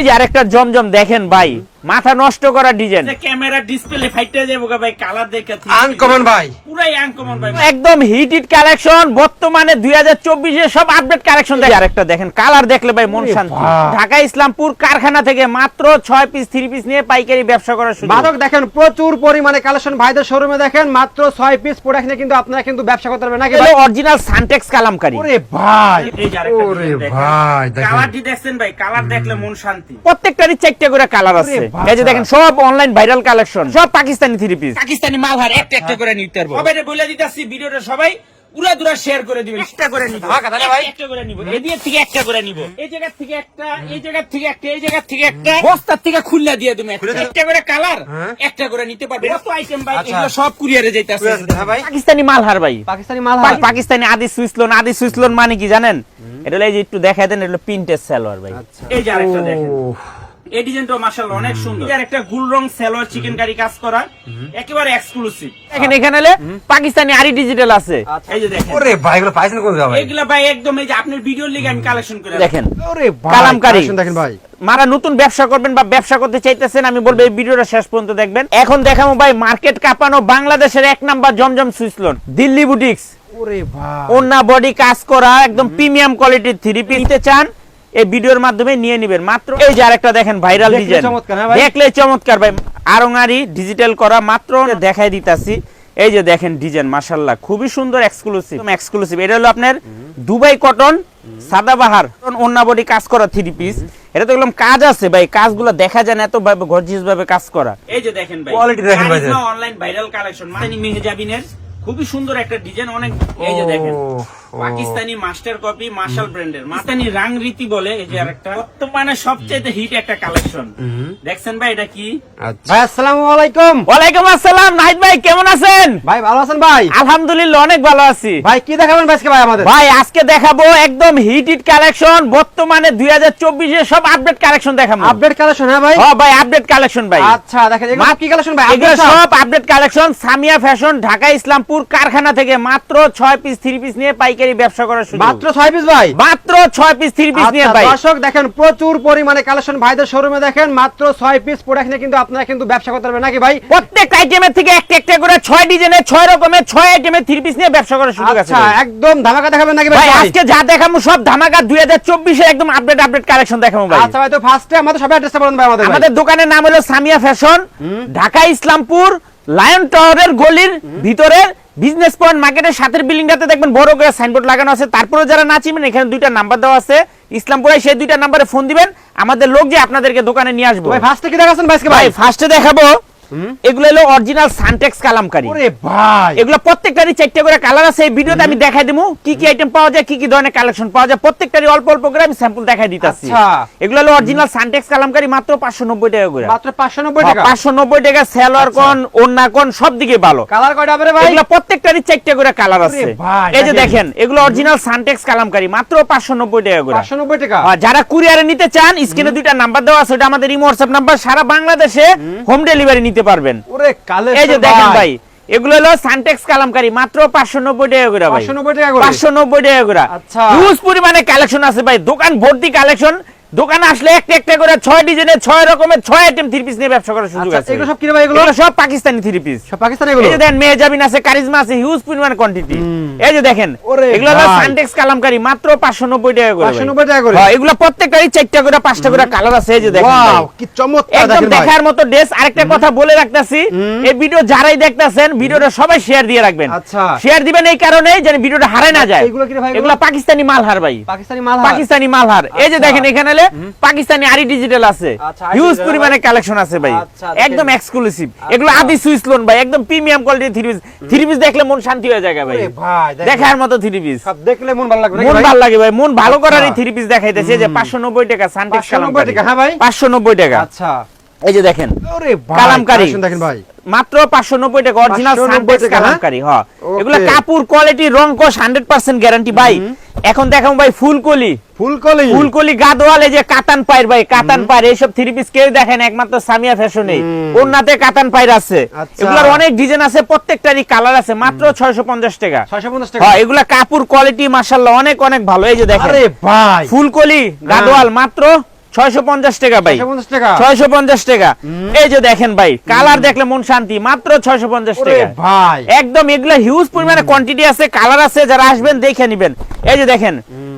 এই যে আরেকটা জমজম দেখেন ভাই। মাথা নষ্ট করা ডিজাইন। ক্যামেরা ডিসপ্লে ফাইটে যাব ভাই কালার দেখে আনকমন ভাই। পুরাই আনকমন ভাই। একদম হিটেড কালেকশন বর্তমানে দুই হাজার চব্বিশে সব আপডেট কালেকশন দেখে আরেকটা দেখেন কালার দেখলে ভাই মন শান্তি। ঢাকা ইসলামপুর কারখানা থেকে মাত্র ছয় পিস থ্রি পিস নিয়ে পাইকারি ব্যবসা করার সুযোগ। মাদক দেখেন প্রচুর পরিমাণে কালেকশন ভাইদের শোরুমে দেখেন মাত্র ছয় পিস প্রোডাক্ট নিয়ে কিন্তু আপনারা কিন্তু ব্যবসা করতে পারবেন নাকি ভাই? Original Suntex kalamkari. ওরে ভাই এই যে আরেকটা ওরে ভাই কালারটি দেখছেন ভাই কালার দেখলে মন শান্তি। প্রত্যেকটারই চারটে করে কালার আছে। এই যে দেখেন সব অনলাইন ভাইরাল কালেকশন সব পাকিস্তানি থ্রি পিস পাকিস্তানি মাল হার একটা একটা করে নিতে পারব। সবাই বলে দিতেছি ভিডিওটা সবাই পুরা দুরা শেয়ার করে দিবেন। একটা করে নিব। ভাই। একটা করে নিব। এদিকে থেকে একটা করে নিব। এই জায়গা থেকে একটা এই জায়গা থেকে একটা এই জায়গা থেকে একটা। বস্তার থেকে খুললা দিয়ে তুমি একটা। একটা করে কালার হ্যাঁ। একটা করে নিতে পারবে। কত আইটেম ভাই আচ্ছা। এগুলো সব কুরিয়ারে যাইতাছে। হ্যাঁ ভাই। পাকিস্তানি মালহার ভাই। পাকিস্তানি পাকিস্তানি আদি সুইসলোন আদি সুইসলোন মানে কি জানেন? এটা এই যে একটু দেখাই দেন এটা প্রিন্টেড সালোয়ার ভাই। আচ্ছা। এই যে আরেকটা দেখেন। এই ডিজাইনটা মাশাআল্লাহ অনেক সুন্দর। একটা গুল রং সালোয়ার চিকেন কারি কাজ করা। একেবারে এক্সক্লুসিভ দেখেন এখানে পাকিস্তানি আরি ডিজিটাল আছে। এই যে দেখেন। ওরে ভাই এগুলো পাইছেন কোন ভাই এগুলা ভাই একদম এই যে আপনার ভিডিওর লিগে আমি কালেকশন করে দেখেন ওরে ভাই কালামকারী। দেখেন ভাই। মারা নতুন ব্যবসা করবেন বা ব্যবসা করতে চাইতেছেন আমি বলব এই ভিডিওটা শেষ পর্যন্ত দেখবেন। এখন দেখাবো ভাই মার্কেট কাঁপানো বাংলাদেশের এক নাম্বার জমজম সুইসলোন দিল্লি বুটিক্স ওরে ভাই। ওন্না বডি কাজ করা একদম প্রিমিয়াম কোয়ালিটির থ্রি পিস নিতে চান এই ভিডিওর মাধ্যমে নিয়ে নিবেন। মাত্র এই যে আরেকটা দেখেন ভাইরাল দেখলে ডিজাইন চমৎকার, হ্যাঁ ভাই? দেখলে চমৎকার ভাই। আরঙারি ডিজিটাল করা মাত্র দেখাই দিতাছি। এই যে দেখেন ডিজাইন মাশাল্লাহ খুবই সুন্দর এক্সক্লুসিভ এক্সক্লুসিভ এটা হলো আপনার দুবাই কটন সাদাবাহার ওন্না বডি কাজ করা থ্রি পিস এটা তো একদম কাজ আছে ভাই কাজগুলো দেখা যায় না এত ভাবে গর্জিয়াস ভাবে কাজ করা। এই যে দেখেন ভাই Quality দেখেন ভাই। অনলাইন ভাইরাল কালেকশন মানে মেহজাবিনের খুবই সুন্দর একটা ডিজাইন অনেক এই যে দেখেন। পাকিস্তানি মাস্টার কপি মার্শাল ব্র্যান্ডের পাকিস্তানি রাং রীতি বলে এই যে আরেকটা। বর্তমানে সবচেয়ে হিট একটা কালেকশন দেখছেন ভাই এটা কি? আচ্ছা। ভাই আসসালামু আলাইকুম। ওয়ালাইকুম আসসালাম। নাহিদ ভাই কেমন আছেন? ভাই ভালো আছেন ভাই? আলহামদুলিল্লাহ অনেক ভালো আছি। ভাই কি দেখাবেন ভাই আজকে ভাই আমাদের? ভাই আজকে দেখাবো একদম হিট হিট কালেকশন বর্তমানে দুই হাজার চব্বিশে সব আপডেট কালেকশন দেখাবো। আপডেট কালেকশন হ্যাঁ ভাই? ও ভাই আপডেট কালেকশন ভাই। আচ্ছা দেখেন এগুলো কি কালেকশন ভাই? এগুলো আপডেট সব update collection Samia fashion Dhaka Islampur কারখানা থেকে মাত্র ছয় পিস থ্রি পিস নিয়ে পাইকারি ব্যবসা করার সুযোগ। মাত্র ছয় পিস ভাই। মাত্র ছয় পিস থ্রি পিস নিয়ে আচ্ছা, ভাই। দর্শক দেখেন প্রচুর পরিমাণে কালেকশন ভাইদের শোরুমে দেখেন মাত্র ছয় পিস প্রোডাক্ট নিয়ে কিন্তু আপনারা কিন্তু ব্যবসা করতে পারবেন নাকি ভাই? প্রত্যেক আইটেমের থেকে একটা একটা করে ছয় ডিজাইনের ছয় রকমের ছয় আইটেমের থ্রি পিস নিয়ে ব্যবসা করার সুযোগ আছে আচ্ছা একদম ধামাকা দেখাবেন নাকি ভাই আজকে যা দেখাবো সব ধামাকা দুই হাজার চব্বিশে একদম আপডেট আপডেট কালেকশন দেখাবো ভাই। আচ্ছা ভাই তো ফার্স্টে আমাদের সবাই অ্যাড্রেসটা বলুন ভাই আমাদের আমাদের দোকানের নাম হলো সামিয়া ফ্যাশন ঢাকা ইসলামপুর লায়ন টাওয়ারের গলির ভিতরে বিজনেস পয়েন্ট মার্কেটের সাথের বিল্ডিংটাতে দেখবেন বড় করে সাইনবোর্ড লাগানো আছে। তারপরে যারা না চিনবেন এখানে দুইটা নাম্বার দেওয়া আছে। ইসলামপুরায় সেই দুইটা নাম্বারে ফোন দিবেন। আমাদের লোক যে আপনাদেরকে দোকানে নিয়ে আসব। ভাই ফার্স্টে কি দেখাচ্ছেন? ভাই ফার্স্টে দেখাবো। এগুলো হলো অরিজিনাল সানটেক্স কালামকারী। ওরে ভাই। এগুলো প্রত্যেকটারই চারটে করে কালার আছে এই ভিডিওতে আমি দেখাই দেবো কি কি আইটেম পাওয়া যায় কি কি ধরনের কালেকশন পাওয়া যায় প্রত্যেকটারই অল্প অল্প করে আমি স্যাম্পল দেখাই দিতেছি। আচ্ছা। এগুলো হলো অরিজিনাল সানটেক্স কালামকারী মাত্র পাঁচশো নব্বই টাকা করে। মাত্র 590 টাকা? পাঁচশো নব্বই টাকা। কোন ওন্না কোন সব দিকে ভালো। কালার কয়টা হবে ভাই? এগুলো প্রত্যেকটারই চারটে করে কালার আছে। এই যে দেখেন। এগুলো অরিজিনাল সানটেক্স কালামকারী মাত্র পাঁচশো নব্বই টাকা করে। 590 টাকা? যারা কুরিয়ারে নিতে চান স্ক্রিনে দুইটা নাম্বার দেওয়া আছে ওটা আমাদের ইমো হোয়াটসঅ্যাপ নাম্বার সারা বাংলাদেশে হোম। ডেলিভারি নিতে পারবেন। এই যে দেখেন ভাই। এগুলো হলো সানটেক্স কালামকারী মাত্র পাঁচশো নব্বই টাকা করে ভাই। 590 টাকা করে? পাঁচশো নব্বই টাকা করে। আচ্ছা। হিউজ পরিমাণে কালেকশন আছে ভাই দোকান ভর্তি কালেকশন দোকানে আসলে একটা একটা করে ছয় ডিজাইনের ছয় রকমের ছয় আইটেম থ্রি পিস নিয়ে ব্যবসা করার সুযোগ আচ্ছা আছে। এগুলো সব কি রে ভাই এগুলো সব পাকিস্তানি থ্রি পিস সব পাকিস্তানি এগুলো? এই যে দেখেন মেহজাবিন আছে কারিজমা আছে হিউজ পরিমাণ কোয়ান্টিটি এই যে দেখেন এগুলো ভাই। সানটেক্স কালামকারী মাত্র পাঁচশো নব্বই টাকা করে 590 টাকা করে? হ্যাঁ, এগুলো প্রত্যেকটারই চারটা করে পাঁচটা করে কালার আছে এই যে দেখেন ওয়াও কি চমৎকার একদম দেখার মতো ড্রেস আরেকটা কথা বলে রাখতাছি এই ভিডিও যারাই দেখতেছেন ভিডিওটা সবাই শেয়ার দিয়ে রাখবেন। আচ্ছা। শেয়ার দিবেন এই কারণে যেন ভিডিওটা হারায় না যায়। এগুলো কি ভাই, এগুলো? পাকিস্তানি মালহার ভাই। পাকিস্তানি মাল পাকিস্তানি মালহার। এই যে আচ্ছা। দেখেন এখানে হলে পাকিস্তানি আরি ডিজিটাল আছে। আচ্ছা, হিউজ পরিমাণে কালেকশন আছে ভাই। আচ্ছা, একদম এক্সক্লুসিভ এগুলো আদি সুইস লোন ভাই একদম প্রিমিয়াম কোয়ালিটির থ্রি পিস থ্রি পিস দেখলে মন শান্তি হয়ে যায় ভাই। ভাই দেখার মতো থ্রি পিস সব দেখলে মন ভালো লাগবে মন ভালো লাগে ভাই মন ভালো করার এই আচ্ছা। থ্রি পিস দেখাইতেছে যে পাঁচশো নব্বই টাকা সানটেক্স 590 টাকা, হ্যাঁ ভাই? পাঁচশো নব্বই টাকা। আচ্ছা। এই যে দেখেন। কালামকারী। দেখেন ভাই। মাত্র পাঁচশো নব্বই টাকা অরিজিনাল 590 হ্যাঁ? কালামকারী হ্যাঁ এগুলো কাপড় কোয়ালিটি রং কোশ হান্ড্রেড পার্সেন্ট গ্যারান্টি ভাই। এখন দেখাম ভাই ফুলকলি। ফুলকলি? ফুলকলি গাদওয়ালে যে কাতান পায়ের ভাই কাতান পায়ের এইসব থ্রি পিস কেউ দেখেন একমাত্র সামিয়া ফ্যাশনে ওনাতে কাতান পায়ের আছে। এগুলার এগুলোর অনেক ডিজাইন আছে প্রত্যেকটারই কালার আছে মাত্র ছয়শো পঞ্চাশ টাকা। 650 টাকা? হ্যাঁ এগুলা কাপড় কোয়ালিটি মাশাআল্লাহ অনেক অনেক ভালো। এই যে দেখেন। আরে ভাই। ফুলকলি গাদওয়াল মাত্র ছয়শো পঞ্চাশ টাকা ভাই। 650 টাকা? এই যে দেখেন ভাই কালার দেখলে মন শান্তি মাত্র ছয়শো পঞ্চাশ ওরে টাকা। ভাই। একদম এগুলো হিউজ পরিমাণে কোয়ান্টিটি আছে কালার আছে যারা আসবেন দেখে নিবেন। এই যে দেখেন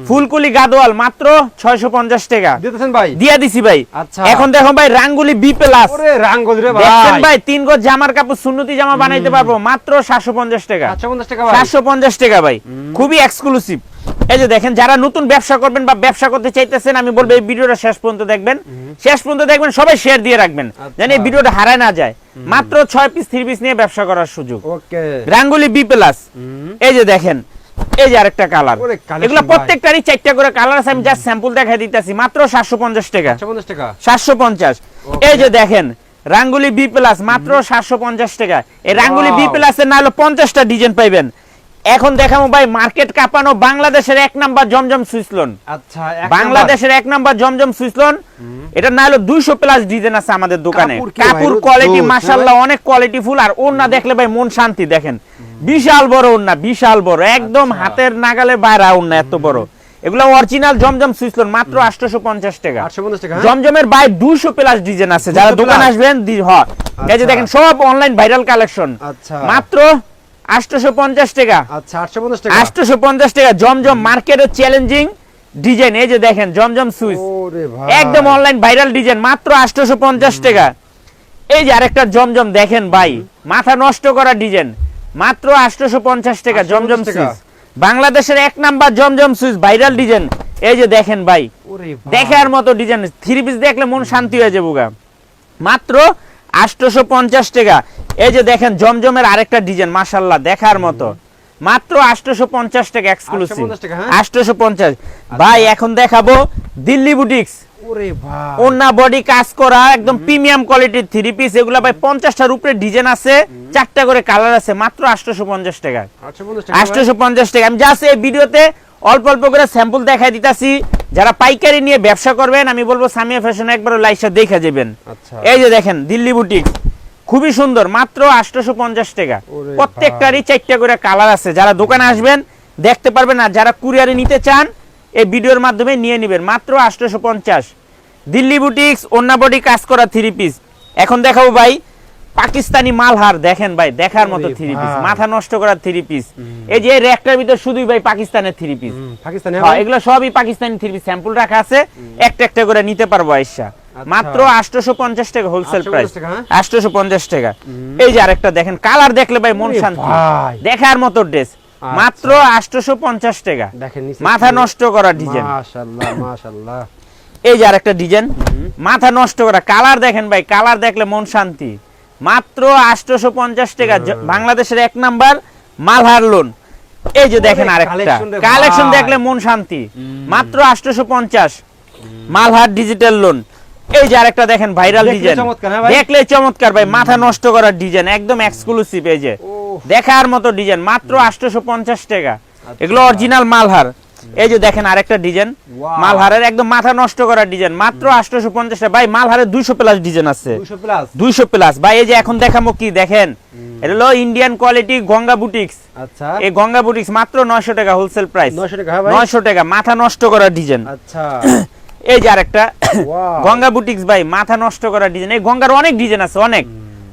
ফুলকুলি গাদোয়াল মাত্র ছয়শো পঞ্চাশ টাকা। দিতেছেন ভাই? দিয়া দিছি ভাই। আচ্ছা। এখন দেখো ভাই রাঙ্গুলি বি প্লাস ওরে রাঙ্গল রে দেখছেন ভাই। ভাই তিন গজ জামার কাপড় সুন্নতি জামা বানাইতে পারব মাত্র সাতশো পঞ্চাশ টাকা। 750 টাকা ভাই। সাতশো পঞ্চাশ টাকা ভাই। খুবই এক্সক্লুসিভ এই যে দেখেন যারা নতুন ব্যবসা করবেন বা ব্যবসা করতে চাইতেছেন আমি বলব এই ভিডিওটা শেষ পর্যন্ত দেখবেন। শেষ পর্যন্ত দেখবেন সবাই শেয়ার দিয়ে রাখবেন আচ্ছা। যেন এই ভিডিওটা হারায় না যায়। মাত্র ছয় পিস থ্রি পিস নিয়ে ব্যবসা করার সুযোগ। ওকে। রাঙ্গুলি বি প্লাস এই যে দেখেন এই যে আরেকটা কালার এগুলো। প্রত্যেকটারই চারটা করে কালার আছে আমি জাস্ট স্যাম্পল দেখাই দিতেছি। মাত্র সাতশো পঞ্চাশ টাকা। 750 টাকা? সাতশো পঞ্চাশ। এই যে দেখেন রাঙ্গুলি বি প্লাস মাত্র সাতশো পঞ্চাশ টাকা। এই রাঙ্গুলি বি Wow. প্লাস এর না হলো পঞ্চাশটা ডিজাইন পাইবেন। এখন দেখাবো ভাই মার্কেট কাঁপানো বাংলাদেশের এক নাম্বার জমজম সুইসলন আচ্ছা বাংলাদেশের এক নাম্বার জমজম সুইসলন এটা না হলো দুইশো প্লাস ডিজাইন আছে আমাদের দোকানে। কাপড় কি ভাই, কাপড় রোদ কোয়ালিটি মাসাল্লাহ অনেক কোয়ালিটি ফুল। আর ওর দেখলে ভাই মন শান্তি দেখেন। বিশাল বড় ওন্না বিশাল বড়। একদম আচ্ছা। হাতের নাগালে বাইরে ওন্না এত বড়। এগুলো অরিজিনাল জমজম সুইসলন মাত্র আটশোশো পঞ্চাশ টাকা। 850 টাকা হ্যাঁ? জমজমের বাই দুশো প্লাস ডিজাইন আছে। যারা 200 দোকান আসবেন দি- হ। এই যে আচ্ছা। দেখেন সব অনলাইন ভাইরাল কালেকশন আচ্ছা। মাত্র টাকা। আচ্ছা 850 টাকা। জমজম মার্কেটের চ্যালেঞ্জিং ডিজাইন এই যে দেখেন জমজম সুইস একদম অনলাইন ভাইরাল ডিজাইন মাত্র আটশোশো পঞ্চাশ টাকা। এই যে আরেকটা জমজম দেখেন ভাই মাথা নষ্ট করা ডিজাইন মাত্র আটশোশো পঞ্চাশ টাকা জমজম টাকা। বাংলাদেশের এক নাম্বার জমজম সুইচ ভাইরাল ডিজাইন এই যে দেখেন ভাই দেখার মতো ডিজাইন থ্রি পিস দেখলে মন শান্তি হয়ে যাব মাত্র আটশোশো পঞ্চাশ টাকা। এই যে দেখেন জমজমের আরেকটা ডিজাইন মাসাল্লাহ দেখার মতো। মাত্র আটশোশো পঞ্চাশ টাকা এক্সক্লুসিভ 850? আটশোশো পঞ্চাশ ভাই এখন দেখাবো দিল্লি বুটিক্স ওরে বডি কাজ করা একদম প্রিমিয়াম কোয়ালিটির থ্রি পিস এগুলা ভাই পঞ্চাশটার উপরে ডিজাইন আছে চারটা করে কালার আছে মাত্র আটশোশো পঞ্চাশ টাকা 850 টাকা ভাই। আটশোশো পঞ্চাশ টাকা। আমি জাস্ট এই ভিডিওতে অল্প অল্প করে স্যাম্পল দেখাই দিতাছি। যারা পাইকারি নিয়ে ব্যবসা করবেন আমি বলব সামিয়া ফ্যাশন একবার লাইসা দেখে যাবেন। আচ্ছা। এই যে দেখেন দিল্লি বুটিক খুবই সুন্দর মাত্র আটশোশো পঞ্চাশ টাকা প্রত্যেকটারই চারটা করে কালার আছে। যারা দোকানে আসবেন দেখতে পারবেন আর যারা কুরিয়ারে নিতে চান এই ভিডিওর মাধ্যমে নিয়ে নেবেন। মাত্র আটশোশো পঞ্চাশ। দিল্লি বুটিক্স অন্যা বডি কাজ করা থ্রি পিস এখন দেখাবো ভাই পাকিস্তানি মালহার দেখেন ভাই দেখার মতো থ্রি পিস মাথা নষ্ট করা থ্রি পিস এই যে র্যাকটার ভিতর শুধুই ভাই পাকিস্তানের থ্রি পিস পাকিস্তানি হ্যাঁ, এগুলো সবই পাকিস্তানি থ্রি পিস স্যাম্পল রাখা আছে। একটা একটা করে নিতে পারব আইসা মাত্র আটশোশো পঞ্চাশ টাকা হোলসেল প্রাইস টাকা, হ্যাঁ? আটশোশো পঞ্চাশ টাকা। এই যে আরেকটা দেখেন কালার দেখলে ভাই মন শান্তি। দেখার মতো ড্রেস মাত্র আটশোশো পঞ্চাশ টাকা। দেখেন মাথা নষ্ট করা ডিজাইন। মাশাআল্লাহ মাশাআল্লাহ। এই যে আরেকটা ডিজাইন। মাথা নষ্ট করা। কালার দেখেন ভাই কালার দেখলে মন শান্তি। মাত্র আটশোশো পঞ্চাশ টাকা বাংলাদেশের এক নাম্বার মালহার লোন এই যে দেখেন আরেকটা। কালেকশন দেখলে মন শান্তি। মাত্র আটশোশো পঞ্চাশ মালহার ডিজিটাল লোন এই যে আরেকটা দেখেন ভাইরাল ডিজাইন চমৎকার, হ্যাঁ দেখলে চমৎকার ভাই মাথা নষ্ট করার ডিজাইন একদম এক্সক্লুসিভ এই যে। দেখার মতো ডিজাইন মাত্র আটশোশো পঞ্চাশ টাকা। আচ্ছা। এগুলো অরিজিনাল মালহার। এই যে দেখেন আরেকটা ডিজাইন মালহারের একদম মাথা নষ্ট করার ডিজাইন মাত্র আটশোশো পঞ্চাশ টাকা। ভাই মালহারের দুইশো প্লাস ডিজাইন আছে। দুইশো প্লাস ভাই এই যে এখন দেখাবো কি দেখেন। এটা হলো ইন্ডিয়ান কোয়ালিটি গঙ্গা বুটিক্স আচ্ছা। এই গঙ্গা বুটিক্স মাত্র নয়শো টাকা হোলসেল প্রাইস 900 টাকা হ্যাঁ ভাই। নয়শো টাকা মাথা নষ্ট করার ডিজাইন। আচ্ছা। এই যে আরেকটা। গঙ্গা বুটিক্স ভাই মাথা নষ্ট করার ডিজাইন। এই গঙ্গার অনেক ডিজাইন আছে অনেক।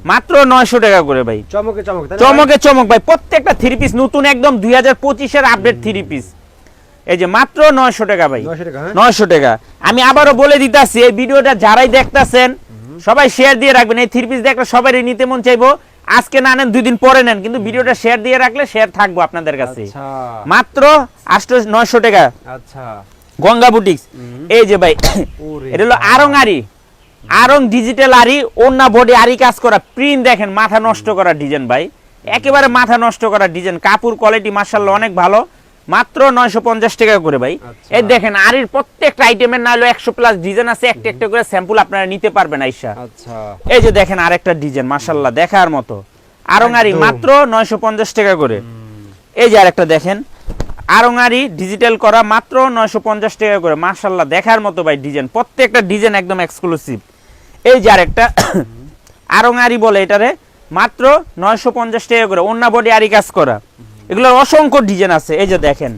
মাত্র নয়শো টাকা করে ভাই। চমকে চমকে? চমকে চমক ভাই। প্রত্যেকটা থ্রি পিস নতুন একদম দুই হাজার পঁচিশের আপডেট থ্রি পিস এই যে মাত্র নয়শো টাকা ভাই। 900 টাকা হ্যাঁ? নয়শো টাকা। আমি আবারও বলে দিতেছি এই ভিডিওটা যারাই দেখতাছেন সবাই শেয়ার দিয়ে রাখবেন। এই থ্রি পিস দেখলে সবারই নিতে মন চাইব। আজকে না নেন দুই দিন পরে নেন কিন্তু ভিডিওটা শেয়ার দিয়ে রাখলে শেয়ার থাকব আপনাদের কাছে। আচ্ছা। মাত্র আষ্ট নয়শো টাকা। আচ্ছা। গঙ্গা বুটিক্স এই যে ভাই এটা হলো আরং আরি ডিজিটাল আরি অন্য বডি আরি কাজ করা। প্রিন্ট দেখেন মাথা নষ্ট করা ডিজাইন ভাই। একেবারে মাথা নষ্ট করা ডিজাইন কাপড় কোয়ালিটি মার্শাল্লাহ অনেক ভালো। মাত্র নয়শো পঞ্চাশ টাকা করে ভাই। আচ্ছা। এই দেখেন আরির প্রত্যেকটা আইটেমের না হলো একশো প্লাস ডিজাইন আছে একটা একটা করে স্যাম্পল আপনারা নিতে পারবেন আইসা। আচ্ছা। এই যে দেখেন আরেকটা ডিজাইন মার্শাল্লাহ দেখার মতো। আরং আরি মাত্র নয়শো পঞ্চাশ টাকা করে। এই যে আরেকটা দেখেন আরঙারি ডিজিটাল করা মাত্র নয়শো পঞ্চাশ টাকা করে। মার্শাল্লাহ দেখার মতো ভাই ডিজাইন প্রত্যেকটা ডিজাইন একদম এক্সক্লুসিভ এই যে আরেকটা আরঙারি বলে এটারে মাত্র নয়শো পঞ্চাশ টাকা করে অন্য বডি আরি কাজ করা। এগুলোর অসংখ্য ডিজাইন আছে এই যে দেখেন।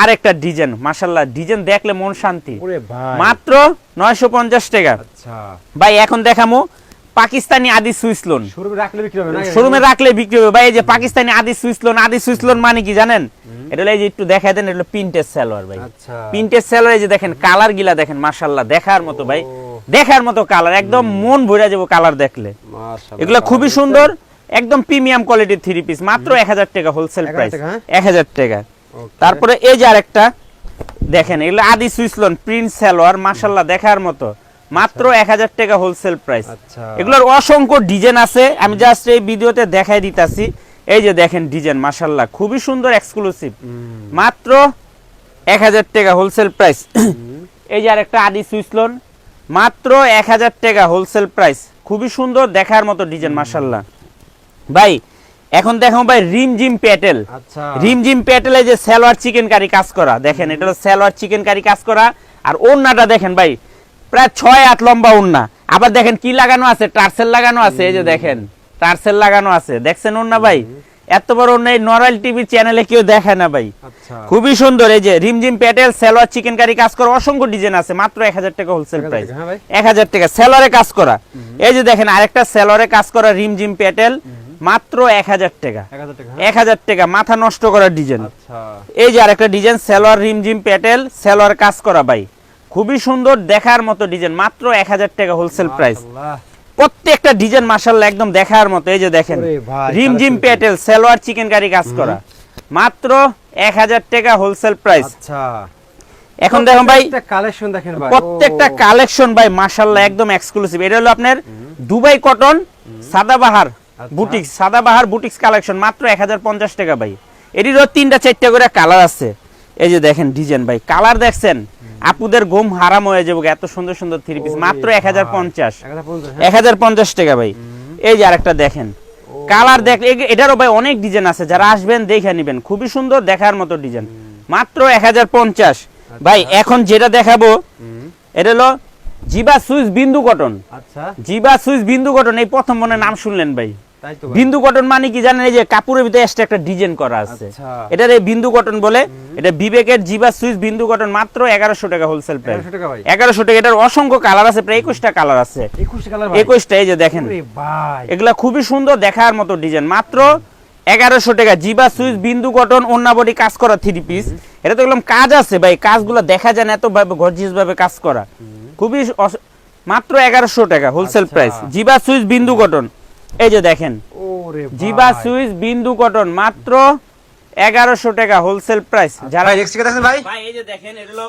আর একটা ডিজাইন মাশাল্লাহ ডিজাইন দেখলে মন শান্তি। ভাই। মাত্র নয়শো পঞ্চাশ টাকা। আচ্ছা। ভাই এখন দেখামো পাকিস্তানি আদি সুইস লোন শোরুমে রাখলে বিক্রি হবে ভাই এই যে পাকিস্তানি আদি সুইস লোন আদি সুইস লোন মানে কি জানেন? এটা এই যে একটু দেখাই দেন এটা হলো প্রিন্টের সালোয়ার ভাই। আচ্ছা। প্রিন্টের সালোয়ার এই যে দেখেন কালার গিলা দেখেন মাশাল্লাহ দেখার মতো ভাই। দেখার মতো কালার একদম মন ভরে যাব কালার দেখলে। এগুলো খুবই সুন্দর একদম প্রিমিয়াম কোয়ালিটির থ্রি পিস মাত্র এক হাজার টাকা হোলসেল প্রাইস হ্যাঁ? এক হাজার টাকা। তারপরে এই যে আরেকটা দেখেন এগুলো আদি সুইসলন প্রিন্ট সালোয়ার মাশাল্লাহ দেখার মতো। মাত্র এক হাজার টাকা হোলসেল প্রাইস আচ্ছা। এগুলোর অসংখ্য ডিজাইন আছে আমি জাস্ট এই ভিডিওতে দেখাই দিতাছি। এই যে দেখেন ডিজাইন মাশাল্লাহ খুবই সুন্দর এক্সক্লুসিভ মাত্র এক হাজার টাকা হোলসেল প্রাইস এই যে আরেকটা আদি সুইসলন মাত্র এক হাজার টাকা হোলসেল প্রাইস খুবই সুন্দর দেখার মতো ডিজাইন মাশাল্লাহ ভাই এখন দেখো ভাই রিম জিম প্যাটেল আচ্ছা। রিমঝিম প্যাটেলে যে সালোয়ার চিকেন কারি কাজ করা দেখেন এটা হলো সালোয়ার চিকেন কারি কাজ করা। আর ওন্নাটা দেখেন ভাই প্রায় ছয় হাত লম্বা ওন্না আবার দেখেন কি লাগানো আছে? টার্সেল লাগানো আছে এই যে দেখেন টার্সেল লাগানো আছে। দেখছেন ওন্না ভাই? এত বড় এই নরাল টিভি চ্যানেলে কেউ দেখে না ভাই। আচ্ছা। খুবই সুন্দর এই যে রিমঝিম প্যাটেল সালোয়ার চিকেন কারি কাজ করা অসংখ্য ডিজাইন আছে মাত্র এক হাজার টাকা হোলসেল প্রাইস হ্যাঁ ভাই। এক হাজার টাকা সেলরে কাজ করা। এই যে দেখেন আরেকটা সেলরে কাজ করা রিমঝিম প্যাটেল মাত্র এক হাজার টাকা। 1000 টাকা হ্যাঁ? এক হাজার টাকা মাথা নষ্ট করার ডিজাইন আচ্ছা। এই যে আরেকটা ডিজাইন সেলোয়ার রিমজিম প্যাটেল সেলোয়ার কাজ করা ভাই। খুবই সুন্দর দেখার মতো ডিজাইন মাত্র এক হাজার টাকা হোলসেল প্রাইস। প্রত্যেকটা ডিজাইন মাসাল্লাহ একদম দেখার মতো এই যে দেখেন। রিমজিম colorful। প্যাটেল সেলোয়ার চিকেন কারি কাজ করা। মাত্র এক হাজার টাকা হোলসেল প্রাইস আচ্ছা। এখন দেখুন ভাই কালেকশন দেখেন ভাই। প্রত্যেকটা কালেকশন ভাই মাশাল্লাহ একদম এক্সক্লুসিভ এটা হলো আপনার দুবাই কটন সাদাবাহার আচ্ছা। বুটিক্স সাদাবাহার বুটিক্স কালেকশন মাত্র এক হাজার পঞ্চাশ টাকা ভাই। এটিরও তিনটা চারটা করে কালার আছে। এই যে দেখেন ডিজাইন ভাই কালার দেখছেন? আপুদের ঘুম হারাম হয়ে যাবে এত সুন্দর সুন্দর থ্রি পিস মাত্র এক হাজার পঞ্চাশ। 1050, হ্যাঁ? এক হাজার পঞ্চাশ টাকা ভাই। এই যে আরেকটা দেখেন। কালার দেখ এটারও ভাই অনেক ডিজাইন আছে যারা আসবেন দেখে নিবেন। খুবই সুন্দর দেখার মতো ডিজাইন মাত্র এক হাজার পঞ্চাশ। ভাই এখন যেটা দেখাবো এটা হলো জিবা সুইস বিন্দু কটন আচ্ছা। জিবা সুইস বিন্দু কটন এই প্রথম মনে নাম শুনলেন ভাই। বিন্দু কটন মানে কি জানেন এই যে কাপড়ের ভিতরে extra একটা ডিজাইন করা আছে। আচ্ছা। এটার এই বিন্দু কটন বলে এটা বিবেকের জিবা সুইস বিন্দু কটন মাত্র এগারোশো টাকা হোলসেল প্রাইস 1100 টাকা ভাই। এগারোশো টাকা এটার অসংখ্য কালার আছে প্রায় একুশটা কালার আছে। 21 কালার ভাই। একুশটা এই যে দেখেন। এগুলা খুবই সুন্দর দেখার মতো ডিজাইন মাত্র এগারোশো টাকা জিবা সুইচ বিন্দু কটন অন্যা বডি কাজ করা থ্রি পিস এটা তো একদম কাজ আছে ভাই কাজগুলো দেখা যায় না এত ভাবে গর্জিয়াস ভাবে কাজ করা। খুবই মাত্র এগারোশো টাকা হোলসেল। প্রাইস জিবা সুইচ বিন্দু কটন এই যে দেখেন জিবা সুইচ বিন্দু কটন মাত্র এগারোশো টাকা হোলসেল প্রাইস যারা ভাই দেখেন ভাই। ভাই এই যে দেখেন এটা হলো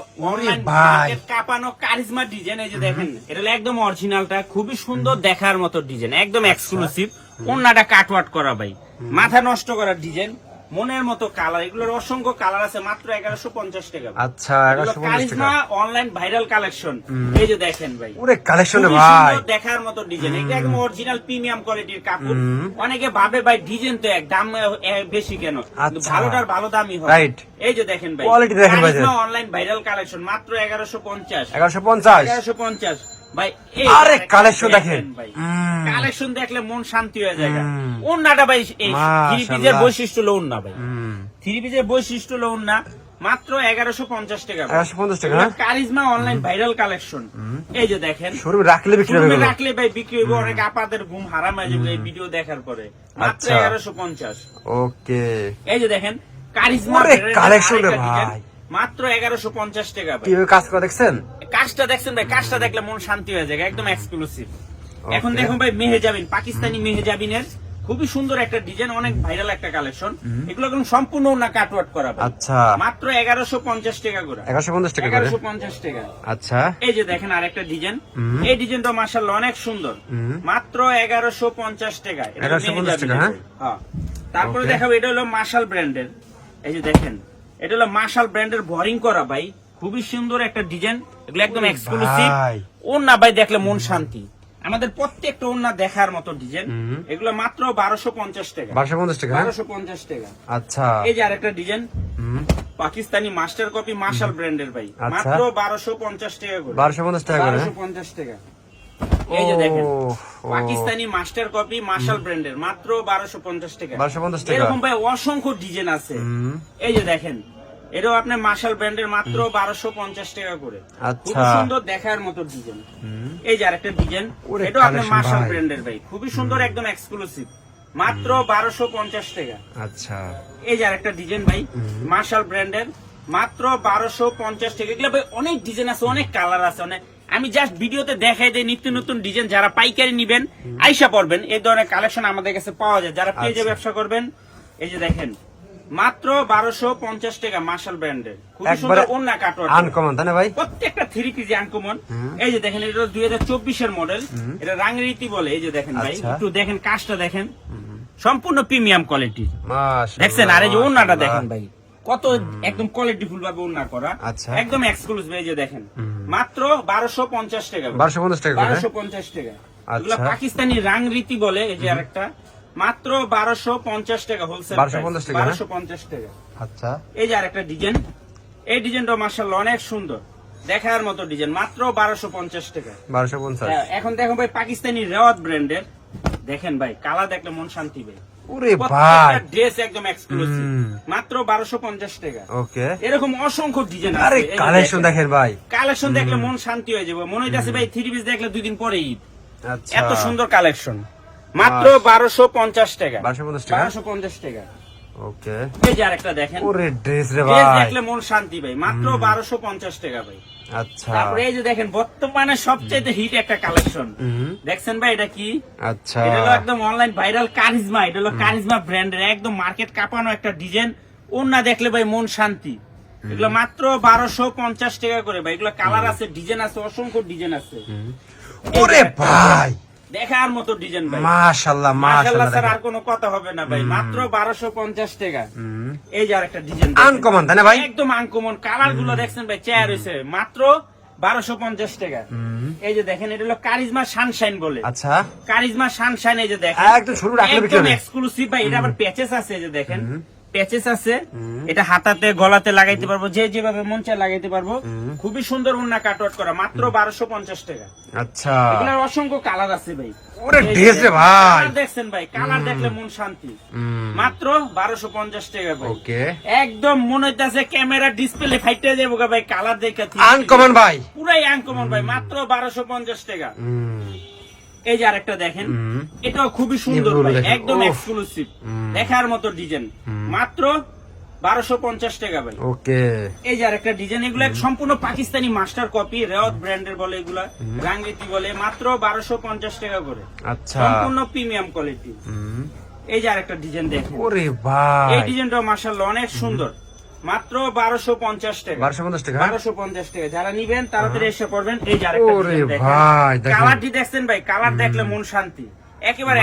কাঁপানো কারিজমা ডিজাইন এই যে দেখেন এটা হলো একদম অরিজিনালটা খুবই সুন্দর দেখার মতো ডিজাইন একদম। এক্সক্লুসিভ ওন্নাটা কাটওয়াট করা ভাই। মাথা নষ্ট করার ডিজাইন মনের মতো কালার এগুলোর অসংখ্য কালার আছে মাত্র এগারোশো পঞ্চাশ টাকা। আচ্ছা এগুলো 1150 কারিজমা অনলাইন ভাইরাল কালেকশন এই যে দেখেন ভাই। ওরে কালেকশন ভাই। দেখার মতো ডিজাইন এটা একদম অরিজিনাল প্রিমিয়াম কোয়ালিটির কাপড়। অনেকে ভাবে ভাই ডিজাইন তো এক দাম বেশি কেন? আচ্ছা। ভালোটার ভালো দামই হয় Right. এই যে দেখেন ভাই। Quality দেখেন ভাই। অনলাইন ভাইরাল কালেকশন মাত্র এগারোশো পঞ্চাশ। 1150 এগারোশো পঞ্চাশ। ভাই আরে, collection দেখেন। কালেকশন দেখলে মন শান্তি হয়ে যায় ওন্নাটা ভাই এই থ্রি পিসের বৈশিষ্ট্য হলো ওন্না ভাই। থ্রি পিসের বৈশিষ্ট্য হলো ওন্না মাত্র এগারোশো পঞ্চাশ টাকা ভাই। 1150 টাকা, হ্যাঁ? কারিজমা অনলাইন ভাইরাল কালেকশন এই যে দেখেন শোরুমে রাখলে বিক্রি হবে রাখলে ভাই বিক্রি হইব অনেক আপাদের ঘুম হারাম হয়ে যাবে এই ভিডিও দেখার পরে। মাত্র আচ্ছা। এগারোশো পঞ্চাশ। ওকে। এই যে দেখেন কারিজমা ডিজাইন, ভাই। মাত্র এগারোশো পঞ্চাশ টাকা কীভাবে কাজ করে দেখছেন? কাজটা দেখছেন ভাই কাজটা দেখলে মন শান্তি হয়ে যায় একদম এক্সক্লুসিভ এখন দেখুন ভাই মেহেজাবিন পাকিস্তানি মেহেজাবিনের খুবই সুন্দর একটা ডিজাইন অনেক ভাইরাল একটা কালেকশন এগুলো কিন্তু সম্পূর্ণ না কাটওয়ার্ট করা আচ্ছা। মাত্র এগারোশো পঞ্চাশ টাকা করে। 1150 টাকা এগারোশো পঞ্চাশ টাকা। আচ্ছা। এই যে দেখেন আরেকটা ডিজাইন হুম। এই ডিজাইনটা মার্শাল্লাহ অনেক সুন্দর। মাত্র এগারোশো পঞ্চাশ টাকা। এগারোশো পঞ্চাশ টাকা, হ্যাঁ? হ্যাঁ। তারপরে. দেখাবো এটা হলো মার্শাল ব্র্যান্ডের এই যে দেখেন এটা হলো মার্শাল ব্র্যান্ডের ভরিং করা ভাই। খুবই সুন্দর একটা ডিজাইন এগুলো একদম এক্সক্লুসিভ ভাই। ওন্না ভাই দেখলে মন শান্তি। আমাদের প্রত্যেকটা ওন্না দেখার মতো ডিজাইন। এগুলো মাত্র বারোশো পঞ্চাশ টাকা। 1250 টাকা হ্যাঁ? বারোশো পঞ্চাশ টাকা। আচ্ছা। এই যে আরেকটা design Pakistani master copy Marshal ব্র্যান্ডের ভাই। আচ্ছা। মাত্র বারোশো পঞ্চাশ টাকা করে। 1250 টাকা করে বারোশো পঞ্চাশ টাকা। এই যে দেখেন। পাকিস্তানি মাস্টার কপি মার্শাল ব্র্যান্ডের মাত্র বারোশো পঞ্চাশ টাকা। 1250 টাকা। এরকম ভাই অসংখ্য ডিজাইন আছে। এই যে দেখেন এটাও আপনার মার্শাল ব্র্যান্ডের মাত্র বারোশো পঞ্চাশ টাকা করে। আচ্ছা। খুবই সুন্দর দেখার মতো ডিজাইন এই যে আরেকটা ডিজাইন এটাও আপনার মার্শাল। ব্র্যান্ডের ভাই। খুবই সুন্দর একদম এক্সক্লুসিভ মাত্র বারোশো পঞ্চাশ টাকা। আচ্ছা। এই যে আরেকটা ডিজাইন ভাই মার্শাল ব্র্যান্ডের মাত্র বারোশো পঞ্চাশ টাকা। এগুলো ভাই অনেক ডিজাইন আছে অনেক কালার আছে অনেক আমি জাস্ট ভিডিওতে দেখাই দেই নিত্য নতুন ডিজাইন যারা পাইকারি নিবেন আইসা পড়বেন। এই ধরনের কালেকশন আমাদের কাছে পাওয়া যায়। যারা পেজে আচ্ছা। ব্যবসা করবেন এই যে দেখেন। মাত্র বারোশো পঞ্চাশ টাকা মার্শাল ব্র্যান্ডের খুবই সুন্দর অন্য কাটোয়ার আনকমন তাই না ভাই? প্রত্যেকটা থ্রি পিস আনকমন এই যে দেখেন এটা দুই হাজার চব্বিশের মডেল এটা রাংরীতি বলে এই যে দেখেন ভাই আচ্ছা। একটু দেখেন কাজটা দেখেন। সম্পূর্ণ প্রিমিয়াম কোয়ালিটি দেখছেন আর এই যে। দেখেন ভাই কত একদম কোয়ালিটি ফুল ভাবে করা। আচ্ছা। একদম এক্সক্লুসিভ এই যে দেখেন। মাত্র বারোশো পঞ্চাশ টাকা। বারোশো পঞ্চাশ টাকা করে বারোশো পঞ্চাশ টাকা। আচ্ছা। পাকিস্তানি রাং রীতি বলে এই যে আরেকটা। মাত্র বারোশো পঞ্চাশ টাকা হোলসেল 1250 টাকা? বারোশো পঞ্চাশ টাকা। আচ্ছা। এই যে আরেকটা ডিজাইন এই ডিজাইনটা মার্শাল অনেক সুন্দর। দেখার মতো ডিজাইন মাত্র বারোশো পঞ্চাশ টাকা। বারোশো পঞ্চাশ। হ্যাঁ, এখন দেখো ভাই পাকিস্তানি রেওয়াত ব্র্যান্ডের দেখেন ভাই কালা দেখলে মন শান্তি ভাই। ড্রেস একদম এক্সক্লুসিভ মাত্র বারোশো পঞ্চাশ টাকা। ওকে। এরকম অসংখ্য ডিজাইন আরে কালেকশন দেখেন। ভাই। কালেকশন দেখলে মন শান্তি হয়ে যাবে। মনে হইতেছে ভাই থ্রি পিস দেখলে দুই দিন পরে ঈদ। আচ্ছা। এত সুন্দর কালেকশন মাত্র বারোশো পঞ্চাশ টাকা। 1250 টাকা? বারোশো পঞ্চাশ টাকা। ওকে। এই যে আরেকটা দেখেন। ওরে ড্রেস রে ড্রেস ভাই। দেখলে মন শান্তি ভাই। মাত্র বারোশো পঞ্চাশ টাকা ভাই। আচ্ছা। তারপরে এই যে দেখেন বর্তমানে সবচেয়ে হিট একটা কালেকশন দেখছেন ভাই এটা কি? আচ্ছা। এটা হলো একদম অনলাইন ভাইরাল কারিজমা এটা হলো কারিজমা ব্র্যান্ডের একদম মার্কেট কাঁপানো একটা ডিজাইন ওর না দেখলে ভাই মন শান্তি। এগুলো মাত্র বারোশো পঞ্চাশ টাকা করে ভাই। এগুলো কালার আছে ডিজাইন আছে অসংখ্য ডিজাইন আছে। ওরে ভাই! দেখার মতো ডিজাইন ভাই। মাশাআল্লাহ স্যার আর কোনো কথা হবে না ভাই। মাত্র বারোশো পঞ্চাশ টাকা। এই যে আরেকটা ডিজাইন আনকমন তাই না ভাই? একদম আনকমন। কালারগুলো দেখছেন ভাই চেয়ার হয়েছে। মাত্র বারোশো পঞ্চাশ টাকা। এই যে দেখেন এটা হলো কারিজমা সানশাইন বলে। আচ্ছা। কারিজমা সানশাইন এই যে দেখেন। একদম শুরু রাখলে একদম এক্সক্লুসিভ ভাই এটা আবার প্যাচেস আছে এই যে দেখেন। প্যাচেস আছে। এটা হাতাতে গলাতে লাগাইতে পারব যে যেভাবে মন চায় লাগাইতে পারব। খুবই সুন্দর উন্না কাটওয়ার্ট করা মাত্র বারোশো পঞ্চাশ টাকা। আচ্ছা। এগুলোর অসংখ্য কালার আছে ভাই। ওরে ড্রেস রে ভাই। দেখছেন ভাই কালার দেখলে মন শান্তি। মাত্র বারোশো পঞ্চাশ টাকা ভাই। ওকে। একদম মনে হইতেছে ক্যামেরা ডিসপ্লে ফাইটে যাব ভাই কালার দেখে আনকমন ভাই। পুরাই আনকমন ভাই মাত্র বারোশো পঞ্চাশ টাকা। হুম, এই যে আরেকটা দেখেন এটাও খুবই সুন্দর ভাই একদম। এক্সক্লুসিভ দেখার মতো ডিজাইন মাত্র বারোশো পঞ্চাশ টাকা ভাই। ওকে। এই যে আরেকটা ডিজাইন এগুলো সম্পূর্ণ পাকিস্তানি মাস্টার কপি রেওয়াত ব্র্যান্ডের বলে এগুলা রাঙ্গিতি বলে মাত্র বারোশো পঞ্চাশ টাকা করে। আচ্ছা। সম্পূর্ণ প্রিমিয়াম কোয়ালিটি এই যে আরেকটা ডিজাইন দেখেন। ওরে ভাই। এই ডিজাইনটা মার্শাল্লাহ অনেক সুন্দর। মাত্র বারোশো পঞ্চাশ টাকা। বারোশো পঞ্চাশ টাকা? বারোশো পঞ্চাশ টাকা। যারা নিবেন তাড়াতাড়ি এসে পড়বেন। এই যে আরেকটা ওরে ডিজাইন দেখেন। ভাই, দেখেন। কালারটি দেখছেন ভাই? কালার দেখলে মন শান্তি। একেবারে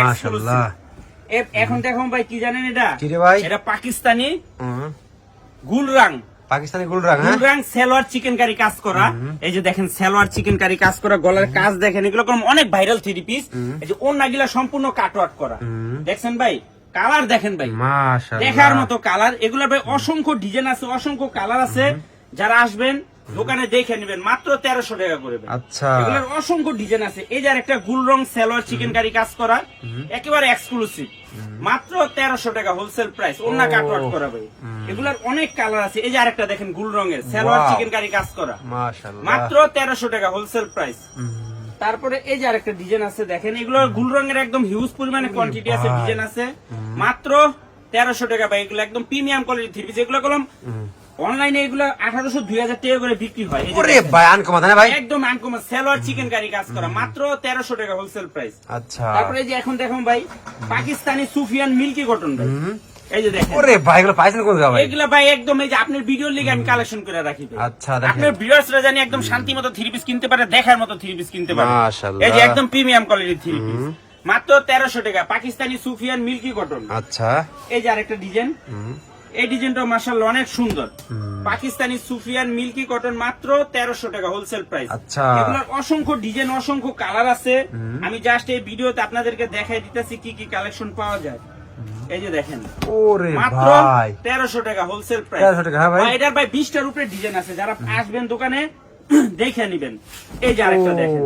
এখন দেখুন ভাই কি জানেন এটা? ভাই? এটা পাকিস্তানি গুলরাং। পাকিস্তানি গুলরাং হ্যাঁ? গুলরাং সেলোয়ার চিকেন কারি কাজ করা। এই যে দেখেন সেলোয়ার চিকেন কারি কাজ করা গলার কাজ দেখেন। এগুলো অনেক ভাইরাল থ্রি পিস এই যে সম্পূর্ণ কাটওয়ার্ট করা। দেখছেন ভাই? কালার দেখেন ভাই। দেখার মতো কালার। এগুলো ভাই অসংখ্য ডিজাইন আছে অসংখ্য কালার আছে। যারা আসবেন দোকানে দেখে নেবেন। মাত্র তেরোশো টাকা করে। আচ্ছা। এগুলোর অসংখ্য ডিজাইন আছে। এই যে একটা গুল রং সেলোয়ার চিকেন কারি কাজ করা একেবারে এক্সক্লুসিভ মাত্র তেরোশো টাকা হোলসেল প্রাইস অন্য ও। কাটওয়ার্ট করা ভাই। এগুলার অনেক কালার আছে। এই যে আরেকটা দেখেন গুল রঙের। সেলোয়ার চিকেন কারি কাজ করা। মাত্র তেরোশো টাকা হোলসেল প্রাইস তারপরে এই যে আরেকটা ডিজাইন আছে দেখেন এগুলো গুল রঙের একদম হিউজ পরিমাণে কোয়ান্টিটি আছে ডিজাইন আছে। মাত্র তেরোশো টাকা ভাই এগুলো একদম প্রিমিয়াম কোয়ালিটি থ্রি পিস এগুলো কলম অনলাইনে এগুলো আঠারোশো দুই হাজার টাকা করে বিক্রি হয়। ভাই আনকমন তাই না ভাই একদম আনকমন সেলোয়ার চিকেন কারি কাজ করা। মাত্র তেরোশো টাকা হোলসেল প্রাইস আচ্ছা। তারপরে এই যে এখন দেখুন ভাই পাকিস্তানি সুফিয়ান মিল্কি কটন ভাই। এই যে দেখেন। ওরে ভাই এগুলো পাইছেন কোন ভাই এগুলা ভাই একদম এই যে আপনার ভিডিও লিগে আমি কালেকশন করে রাখি আচ্ছা, দেখেন। আপনার ভিউয়ার্সরা জানি একদম শান্তি মতো থ্রি পিস কিনতে পারে দেখার মতো থ্রি পিস কিনতে পারে। মাশাআল্লাহ। এই যে একদম প্রিমিয়াম কোয়ালিটির থ্রি পিস মাত্র টাকা পাকিস্তানি সুফিয়ান মিল্কি কটন আচ্ছা। এই যে আরেকটা ডিজাইন এই ডিজাইনটা মার্শাল অনেক সুন্দর। পাকিস্তানি সুফিয়ান মিল্কি কটন মাত্র তেরোশো টাকা হোলসেল প্রাইস আচ্ছা। এগুলোর অসংখ্য ডিজাইন অসংখ্য কালার আছে। আমি জাস্ট এই ভিডিওতে আপনাদেরকে দেখাই দিতেছি কি কি কালেকশন পাওয়া যায়। এই যে দেখেন। ওরে ভাই। তেরোশো টাকা হোলসেল প্রাইস 1300 টাকা, হ্যাঁ ভাই। এটার ভাই বিশটার উপরে ডিজাইন আছে। যারা আসবেন দোকানে দেখে নিবেন। এই যে আরেকটা দেখেন।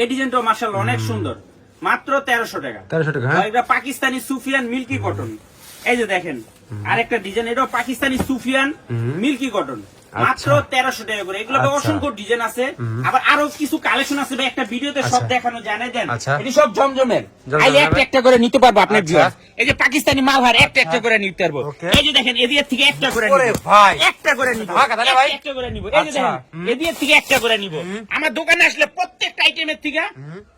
এই ডিজাইনটা মার্শাল অনেক সুন্দর। মাত্র তেরোশো টাকা। হ্যাঁ। এটা পাকিস্তানি সুফিয়ান মিল্কি কটন এই যে দেখেন। আরেকটা ডিজাইন এটাও পাকিস্তানি সুফিয়ান মিল্কি কটন মাত্র তেরোশো টাকা করে। এগুলো আচ্ছা। অসংখ্য ডিজাইন আছে। আবার আরও কিছু কালেকশন আছে একটা ভিডিওতে সব আচ্ছা। দেখানো দেন। আচ্ছা। এটি সব জমজমের। জমজমের আইলে একটা একটা করে নিতে পারব আপনার আচ্ছা। এই যে পাকিস্তানি মালহার একটা একটা করে নিতে পারব। এই যে দেখেন এদিকে থেকে একটা করে নিব। ভাই। একটা করে নিব? একটা একটা করে নিব। এই যে আচ্ছা। দেখেন এদিকে থেকে একটা করে নিব। আমার দোকানে আসলে প্রত্যেকটা আইটেমের থেকে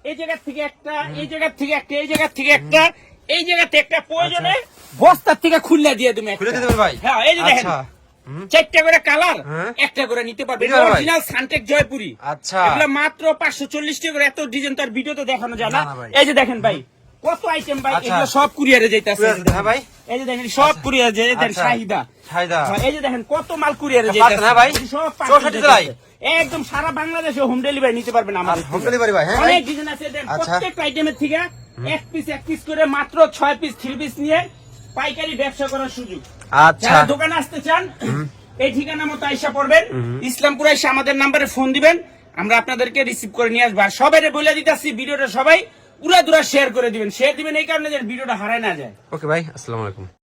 এই জায়গা থেকে একটা এই জায়গা থেকে একটা এই জায়গা থেকে একটা এই জায়গাতে একটা প্রয়োজনে বস্তার থেকে খুললে দিয়ে তুমি আচ্ছা। খুলে দিতে ভাই? হ্যাঁ এই যে দেখেন। আচ্ছা। চারটা করে কালার হ্যাঁ। একটা করে নিতে পারবে? অরিজিনাল সানটেক জয়পুরি আচ্ছা। এগুলো মাত্র পাঁচশো করে এত ডিজাইন তার ভিডিওতে দেখানো যায় না। এই যে দেখেন ভাই কত আইটেম ভাই আচ্ছা। এগুলো সব কুরিয়ারে যাইতেছে হ্যাঁ ভাই? এই যে দেখেন সব কুরিয়ারে যাই দেখেন আচ্ছা। শাহিদা শাহিদা। এই যে দেখেন কত মাল কুরিয়ারে হ্যাঁ ভাই? সব জেলায়? একদম সারা বাংলাদেশে হোম ডেলিভারি নিতে পারবেন আমাদের। ভাই, হ্যাঁ অনেক ডিজাইন আছে আচ্ছা। প্রত্যেক আইটেমের থেকে এক পিস এক পিস করে মাত্র ছয় পিস থ্রি পিস নিয়ে পাইকারি ব্যবসা করার সুযোগ। আচ্ছা। দোকানে আসতে চান এই ঠিকানা মতো আইসা পড়বেন। ইসলামপুর এসে আমাদের নাম্বারে ফোন দিবেন। আমরা আপনাদেরকে রিসিভ করে নিয়ে আসব। আর সবাই বলে দিতেছি ভিডিওটা সবাই উড়া দুরা শেয়ার করে দিবেন। শেয়ার দিবেন এই কারণে যে ভিডিওটা হারায় না যায়। ওকে ভাই আসসালামু আলাইকুম।